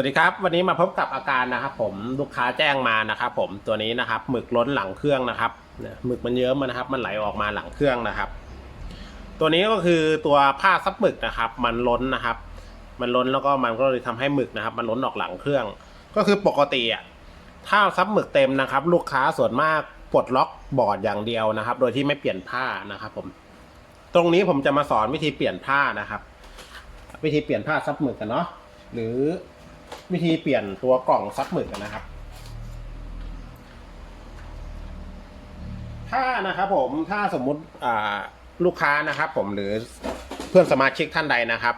วัสดีครับ วันนี้มาพบกับอาการนะครับ ผมลูกค้าแจ้งมานะครับ ผมตัวนี้นะครับหมึกล้นหลังเครื่องนะครับหมึกมันเยิ้มมานะครับ มันไหลออกมาหลังเครื่องนะครับ ตัวนี้ก็คือตัวผ้าซับหมึกนะครับ มันล้นนะครับ มันล้นแล้วก็มันก็เลยทำให้หมึกนะครับ มันล้นออกหลังเครื่อง ก็คือปกติอะถ้าซับหมึกเต็มนะครับ ลูกค้าส่วนมากปลดล็อกบอร์ดอย่างเดียวนะครับ โดยที่ไม่เปลี่ยนผ้านะครับ ผม ตรงนี้ผมจะมาสอนวิธีเปลี่ยนผ้านะครับ วิธีเปลี่ยนผ้าซับหมึกกันเนาะหรือ วิธีเปลี่ยนตัวกล่องซับหมึกนะครับ ถ้านะครับผมถ้าสมมุติลูกค้านะครับผมหรือเพื่อนสมาชิกท่านใดนะครับ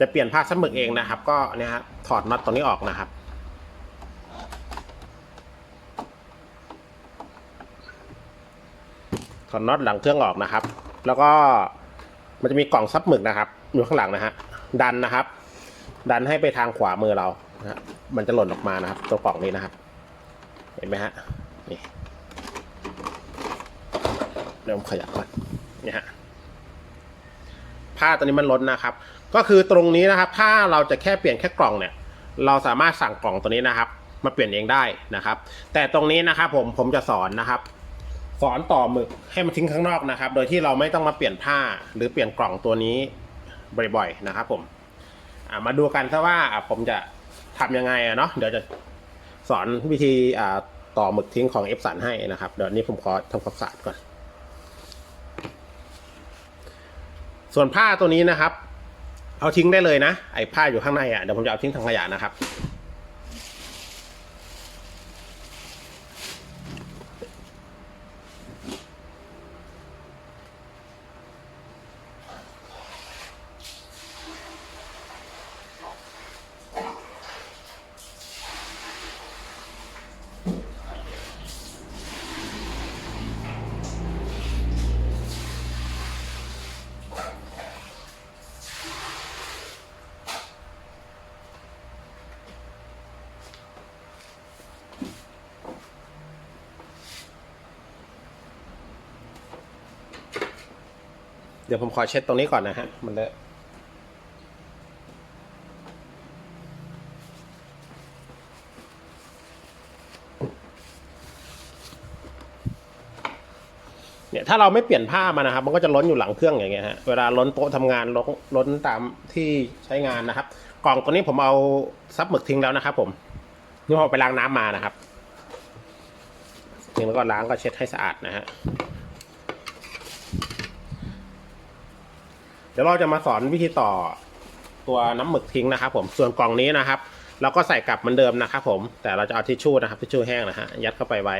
จะเปลี่ยนผ้าซับหมึกเองนะครับ ก็เนี่ยฮะถอดน็อตตรงนี้ออกนะครับถอดน็อตหลังเครื่องออกนะครับ แล้วก็มันจะมีกล่องซับหมึกนะครับอยู่ข้างหลังนะฮะดันนะครับ ดันให้ไปทางขวามือเรานะมันจะหล่นออกมานะครับ ตัวกล่องนี้นะครับ เห็นไหมฮะนี่เริ่มขยับก่อนนี่ฮะผ้าตัวนี้มันล้นนะครับ ก็คือตรงนี้นะครับ ถ้าเราจะแค่เปลี่ยนแค่กล่องเนี่ย เราสามารถสั่งกล่องตัวนี้นะครับ มาเปลี่ยนเองได้นะครับ แต่ตรงนี้นะครับผมผมจะสอนนะครับ สอนต่อหมึกให้มันทิ้งข้างนอกนะครับ โดยที่เราไม่ต้องมาเปลี่ยนผ้าหรือเปลี่ยนกล่องตัวนี้บ่อยๆนะครับผม อ่ามาดูกันซะว่าอ่าผมจะทำยังไงอะเนาะเดี๋ยวจะสอนวิธีอ่าต่อหมึกทิ้งของเอฟสันให้นะครับเดี๋ยวนี้ผมขอทำความสะอาดก่อน ส่วนผ้าตัวนี้นะครับ เอาทิ้งได้เลยนะ ไอ้ผ้าอยู่ข้างในอะเดี๋ยวผมจะเอาทิ้งถังขยะนะครับ ดี๋ยวผมขอเช็ดตรงนี้ก่อนนะฮะ มันเลอะเนี่ยถ้าเราไม่เปลี่ยนผ้ามานะครับ มันก็จะล้นอยู่หลังเครื่องอย่างเงี้ยฮะเวลาล้นโต๊ะทำงานล้นล้นตามที่ใช้งานนะครับ กล่องตัวนี้ผมเอาซับหมึกทิ้งแล้วนะครับ ผมนี่ผมเอไปล้างน้ำมานะครับทิ้งแล้วก็ล้างก็เช็ดให้สะอาดนะฮะ เดี๋ยวเราจะมาสอนวิธีต่อตัวน้ำหมึกทิ้งนะครับผมส่วนกล่องนี้นะครับ เราก็ใส่กลับเหมือนเดิมนะครับผมแต่เราจะเอาทิชชู่นะครับทิชชู่แห้งนะฮะยัดเข้าไปไว้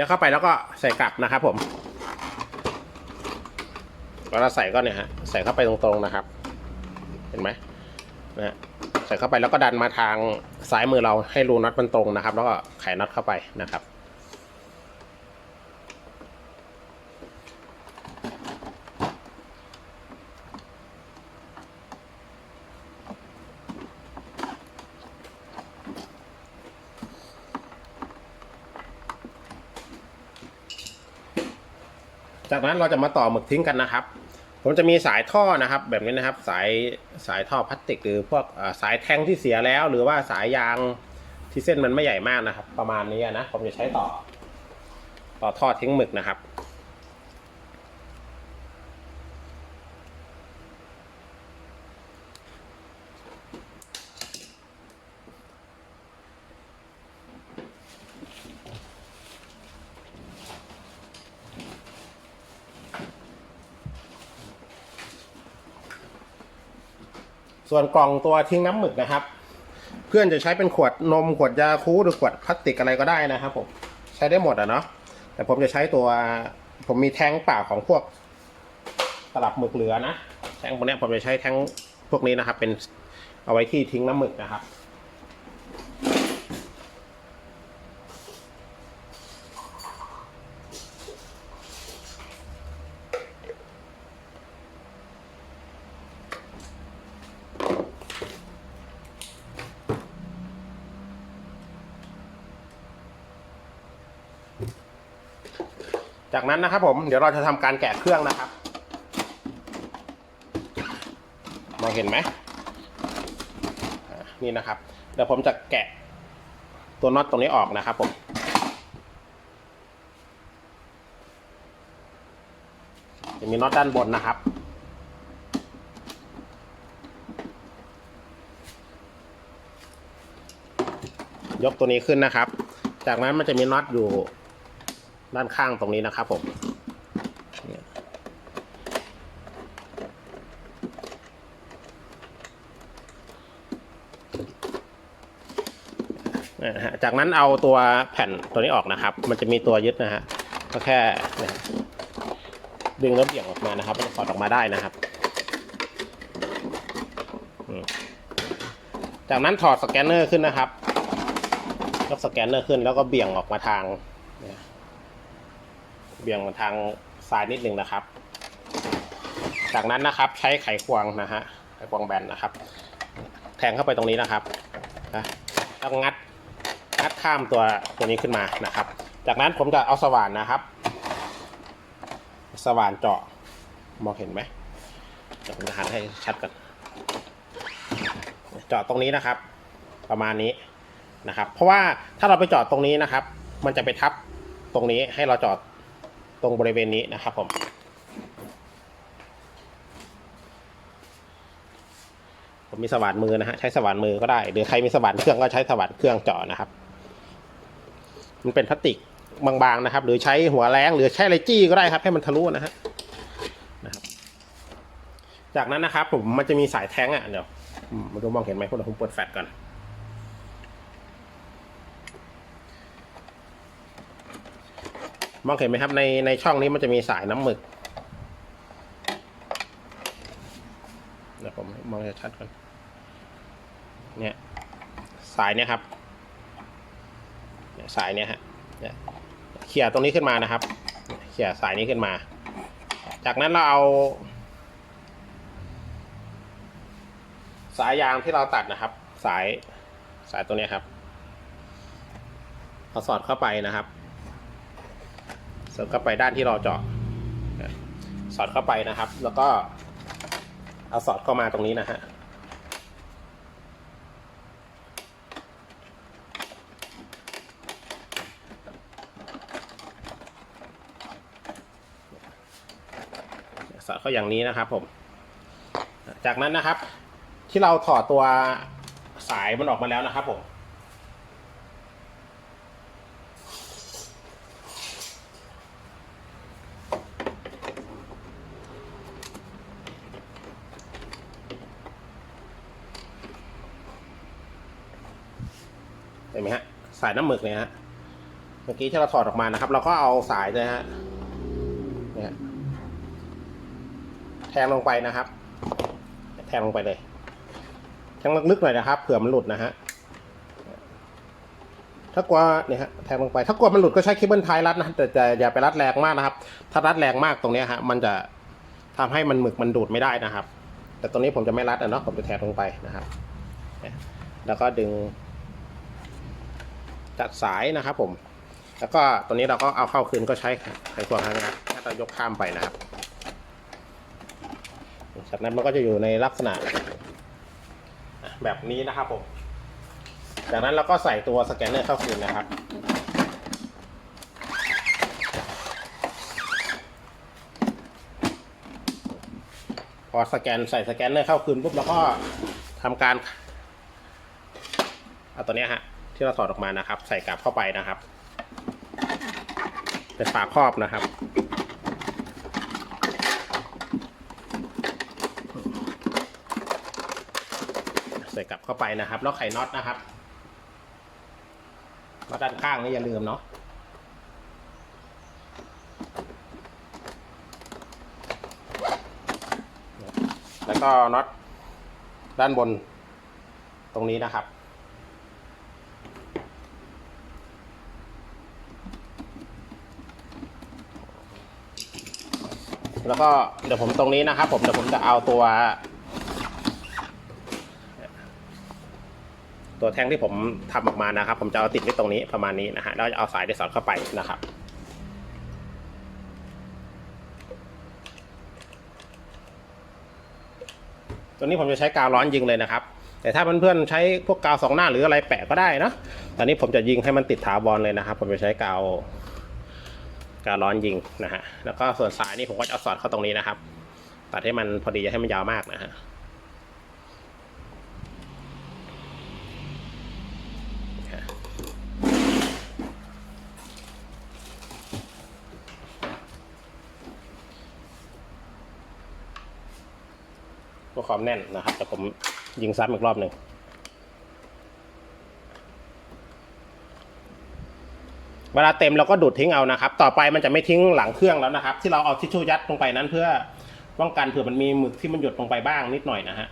ยัดเข้าไปแล้วก็ใส่กลับนะครับผมเวลาใส่ก็เนี่ยฮะใส่เข้าไปตรงๆนะครับ เห็นไหมนะฮะใส่เข้าไปแล้วก็ดันมาทางซ้ายมือเราให้รูน็อตมันตรงนะครับ แล้วก็ไขน็อตเข้าไปนะครับ จากนั้นเราจะมาต่อหมึกทิ้งกันนะครับ ผมจะมีสายท่อนะครับ แบบนี้นะครับ สายสายท่อพลาสติก หรือพวกสายแทงที่เสียแล้ว หรือว่าสายยางที่เส้นมันไม่ใหญ่มากนะครับ ประมาณนี้นะผมจะใช้ต่อ ต่อท่อทิ้งหมึกนะครับ ส่วนกล่องตัวทิ้งน้ำหมึกนะครับ เพื่อนจะใช้เป็นขวดนมขวดยาคูหรือขวดพลาสติกอะไรก็ได้นะครับผมใช้ได้หมดอะเนาะแต่ผมจะใช้ตัวผมมีแท้งเปล่าของพวกตลับหมึกเหลือนะแท้งพวกนี้ผมจะใช้แท้งพวกนี้นะครับ เป็นเอาไว้ที่ทิ้งน้ำหมึกนะครับ จากนั้นนะครับผมเดี๋ยวเราจะทำการแกะเครื่องนะครับมองเห็นไหมนี่นะครับ เดี๋ยวผมจะแกะตัวน็อตตรงนี้ออกนะครับผมจะมีน็อตด้านบนนะครับ ยกตัวนี้ขึ้นนะครับ จากนั้นมันจะมีน็อตอยู่ ด้านข้างตรงนี้นะครับผมจากนั้นเอาตัวแผ่นตัวนี้ออกนะครับ มันจะมีตัวยึดนะฮะ ก็แค่ดึงแล้วเบี่ยงออกมานะครับมันจะถอดออกมาได้นะครับ จากนั้นถอดสแกนเนอร์ขึ้นนะครับยกสแกนเนอร์ขึ้นแล้วก็เบี่ยงออกมาทางเนี่ย เบี่ยงมาทางซ้ายนิดนึงนะครับ จากนั้นนะครับใช้ไขควงนะฮะไขควงแบนนะครับ แทงเข้าไปตรงนี้นะครับนะแล้วงัดงัดข้ามตัวตัวนี้ขึ้นมานะครับ จากนั้นผมจะเอาสว่านนะครับ สว่านเจาะมองเห็นไหมเดี๋ยวผมจะหันให้ชัดกันเจาะตรงนี้นะครับ ประมาณนี้นะครับ เพราะว่าถ้าเราไปเจอดตรงนี้นะครับ มันจะไปทับตรงนี้ให้เราเจอด ตรงบริเวณนี้นะครับผม ผมมีสว่านมือนะฮะใช้สว่านมือก็ได้ หรือใครมีสว่านเครื่องก็ใช้สว่านเครื่องเจาะนะครับ มันเป็นพลาสติกบางๆนะครับ หรือใช้หัวแรงหรือใช้อะไรจี้ก็ได้ครับ ให้มันทะลุนะฮะนะครับ จากนั้นนะครับ ผมมันจะมีสายแท้งอะเดี๋ยวมมาดูมองเห็นไหมพวกเราผมเปิดแฟลชก่อน มองเห็นไหมครับในในช่องนี้มันจะมีสายน้ำหมึกเดี๋ยวผมมองชัดๆก่อนเนี่ยสายเนี่ยครับเนี่ยสายเนี่ยฮะเนี่ยเขี่ยตรงนี้ขึ้นมานะครับเขี่ยสายนี้ขึ้นมา จากนั้นเราเอา สายยางที่เราตัดนะครับ สายสายตัวนี้ครับเอาสอดเข้าไปนะครับ สอดเข้าไปด้านที่เราเจาะนะสอดเข้าไปนะครับ แล้วก็เอาสอดเข้ามาตรงนี้นะฮะสอดเข้าอย่างนี้นะครับผม จากนั้นนะครับ ที่เราถอดตัวสายมันออกมาแล้วนะครับผม ห็นไหมฮะสายน้ำหมึกเนี่ยฮะเมื่อกี้ที่เราถอดออกมานะครับ เราก็เอาสายเลยฮะเนี่ยแทงลงไปนะครับ แทงลงไปเลยแทงลึกๆหน่อยนะครับเผื่อมันหลุดนะฮะถ้ากลัวเนี่ยฮะแทงลงไป ถ้ากลัวมันหลุดก็ใช้เคเบิลไทยรัดนะแต่แต่อย่าไปรัดแรงมากนะครับ ถ้ารัดแรงมากตรงนี้ฮะมันจะทำให้มันหมึกมันดูดไม่ได้นะครับ แต่ตรงนี้ผมจะไม่รัดอะเนาะผมจะแทงลงไปนะครับแล้วก็ดึง จัดสายนะครับผม แล้วก็ตัวนี้เราก็เอาเข้าคืนก็ใช้ไขควงนะครับแค่เรายกข้ามไปนะครับ จากนั้นมันก็จะอยู่ในลักษณะแบบนี้นะครับผม จากนั้นเราก็ใส่ตัวสแกนเนอร์เข้าคืนนะครับพอสแกนใส่สแกนเนอร์เข้าคืนปุ๊บเราก็ทำการ เอาตัวนี้ฮะ ที่เราถอดออกมานะครับ ใส่กลับเข้าไปนะครับเป็นฝาครอบนะครับใส่กลับเข้าไปนะครับ แล้วไขน็อตนะครับน็อตด้านข้างนี่อย่าลืมเนาะแล้วก็น็อตด้านบนตรงนี้นะครับ แล้วก็เดี๋ยวผมตรงนี้นะครับ ผมเดี๋ยวผมจะเอาตัว ตัวแท่งที่ผมทำออกมานะครับ ผมจะเอาติดไว้ตรงนี้ประมาณนี้นะฮะแล้วจะเอาสายได้สอดเข้าไปนะครับตัวนี้ผมจะใช้กาวร้อนยิงเลยนะครับ แต่ถ้าเพื่อนๆใช้พวกกาวสองหน้าหรืออะไรแปะก็ได้นะตอนนี้ผมจะยิงให้มันติดถาวรเลยนะครับ ผมจะใช้กาว กาวร้อนยิงนะฮะแล้วก็ส่วนสายนี่ผมก็จะสอดเข้าตรงนี้นะครับ ตัดให้มันพอดีอย่าให้มันยาวมากนะฮะเพื่อความแน่นนะครับแต่ผมยิงซ้ำอีกรอบหนึ่ง เวลาเต็มเราก็ดูดทิ้งเอานะครับ ต่อไปมันจะไม่ทิ้งหลังเครื่องแล้วนะครับ ที่เราเอาทิชชู่ยัดลงไปนั้นเพื่อป้องกันเผื่อมันมีหมึกที่มันหยดลงไปบ้างนิดหน่อยนะฮะ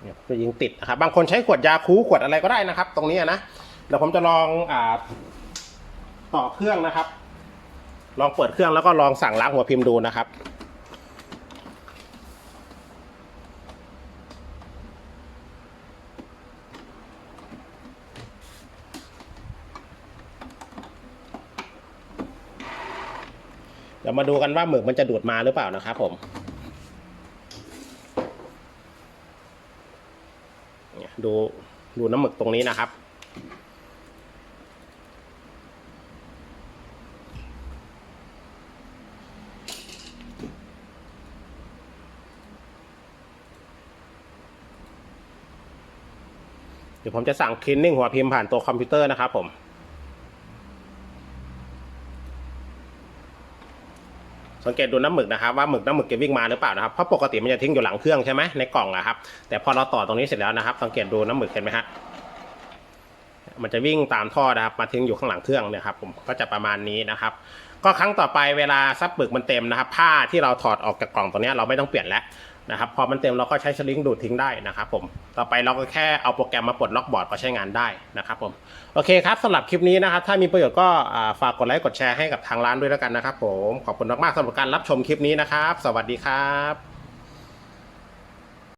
เนี่ยจะยิงติดนะครับ บางคนใช้ขวดยาคูขวดอะไรก็ได้นะครับ ตรงนี้นะเดี๋ยวผมจะลองอ่าต่อเครื่องนะครับ ลองเปิดเครื่องแล้วก็ลองสั่งล้างหัวพิมพ์ดูนะครับ เดี๋ยวมาดูกันว่าหมึกมันจะดูดมาหรือเปล่านะครับผมดูดูน้ำหมึกตรงนี้นะครับ เดี๋ยวผมจะสั่งคลีนนิ่งหัวพิมพ์ผ่านตัวคอมพิวเตอร์นะครับผม สังเกตดูน้ำหมึกนะครับว่าหมึกน้ำหมึกจะวิ่งมาหรือเปล่านะครับเพราะปกติมันจะทิ้งอยู่หลังเครื่องใช่ไหมในกล่องอะครับแต่พอเราต่อตรงนี้เสร็จแล้วนะครับ สังเกตดูน้ำหมึกเห็นไหมฮะมันจะวิ่งตามท่อนะครับมาทิ้งอยู่ข้างหลังเครื่องเนี่ยครับผมก็จะประมาณนี้นะครับ ก็ครั้งต่อไปเวลาซับหมึกมันเต็มนะครับ ผ้าที่เราถอดออกจากกล่องตัวนี้เราไม่ต้องเปลี่ยนแล้ว นะครับพอมันเต็มเราก็ใช้สลิงดูดทิ้งได้นะครับผมต่อไปเราก็แค่เอาโปรแกรมมาปลดล็อกบอร์ดก็ใช้งานได้นะครับผมโอเคครับสำหรับคลิปนี้นะครับถ้ามีประโยชน์ก็ฝากกดไลค์กดแชร์ให้กับทางร้านด้วยแล้วกันนะครับผมขอบคุณมากๆสำหรับการรับชมคลิปนี้นะครับ สวัสดีครับ